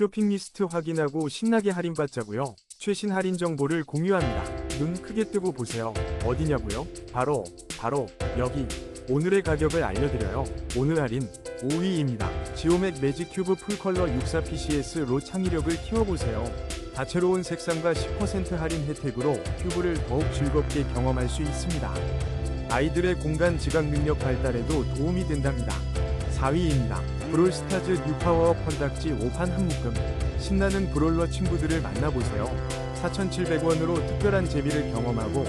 쇼핑 리스트 확인하고 신나게 할인받자고요. 최신 할인 정보를 공유합니다. 눈 크게 뜨고 보세요. 어디냐고요? 바로 바로 여기. 오늘의 가격을 알려드려요. 오늘 할인 5위입니다. 지오맥 매직 큐브 풀컬러 64PCS로 창의력을 키워보세요. 다채로운 색상과 10% 할인 혜택으로 큐브를 더욱 즐겁게 경험할 수 있습니다. 아이들의 공간 지각 능력 발달에도 도움이 된답니다. 4위입니다. 브롤스타즈 뉴파워 펀닥지 5판 한 묶음. 신나는 브롤러 친구들을 만나보세요. 4,700원으로 특별한 재미를 경험하고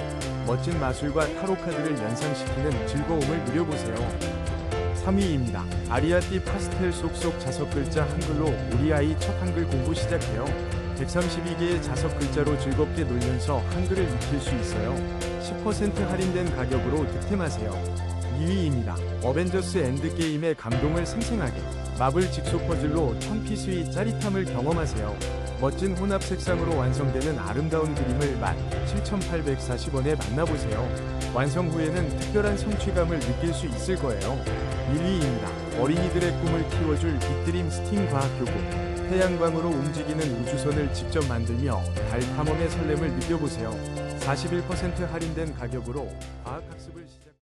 멋진 마술과 타로 카드를 연상시키는 즐거움을 누려보세요. 3위입니다. 아리아띠 파스텔 속속 자석 글자 한글로 우리 아이 첫 한글 공부 시작해요. 132개의 자석 글자로 즐겁게 놀면서 한글을 익힐 수 있어요. 10% 할인된 가격으로 득템하세요. 2위입니다. 어벤져스 엔드게임의 감동을 생생하게 마블 직소 퍼즐로 천피스의 짜릿함을 경험하세요. 멋진 혼합 색상으로 완성되는 아름다운 그림을 17,840원에 만나보세요. 완성 후에는 특별한 성취감을 느낄 수 있을 거예요. 1위입니다. 어린이들의 꿈을 키워줄 빅드림 스팀 과학교구. 태양광으로 움직이는 우주선을 직접 만들며 달 탐험의 설렘을 느껴보세요. 41% 할인된 가격으로 과학학습을 시작.